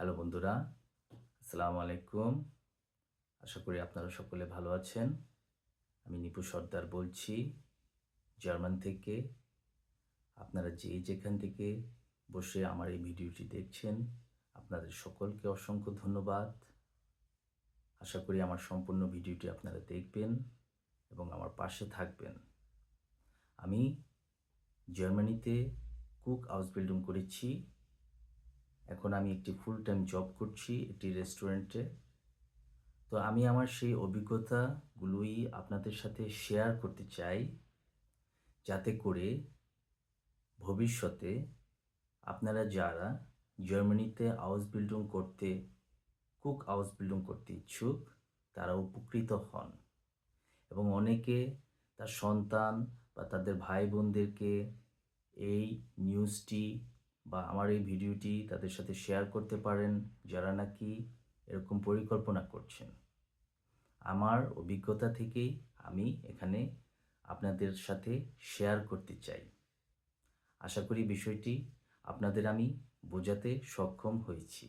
Hello বন্ধুরা, আসসালামু আলাইকুম। আশা করি আপনারা সকলে ভালো আছেন। আমি নিপু সর্দার বলছি, জার্মান থেকে। আপনারা যে যেখান থেকে বসে আমার এই ভিডিওটি দেখছেন, আপনাদের সকলকে অসংখ্য ধন্যবাদ। আশা করি আমার সম্পূর্ণ ভিডিওটি আপনারা দেখবেন এবং আমার পাশে থাকবেন। আমি জার্মানিতে কুক হাউস বিল্ডিং করেছি। এখন আমি একটি ফুল টাইম জব করছি একটি রেস্টুরেন্টে তো আমি আমার সেই অভিজ্ঞতাগুলোই আপনাদের সাথে শেয়ার করতে চাই যাতে করে ভবিষ্যতে আপনারা যারা জার্মানিতে হাউস বিল্ডিং করতে কুক হাউস বিল্ডিং করতে ইচ্ছুক, তারা উপকৃত হন। এবং অনেকে তার সন্তান বা তাদের ভাই বোনদেরকে এই নিউজটি বা আমার এই ভিডিওটি তাদের সাথে শেয়ার করতে পারেন যারা নাকি এরকম পরিকল্পনা করছেন। আমার অভিজ্ঞতা থেকেই আমি এখানে আপনাদের সাথে শেয়ার করতে চাই। আশা করি বিষয়টি আপনাদের আমি বোঝাতে সক্ষম হয়েছি।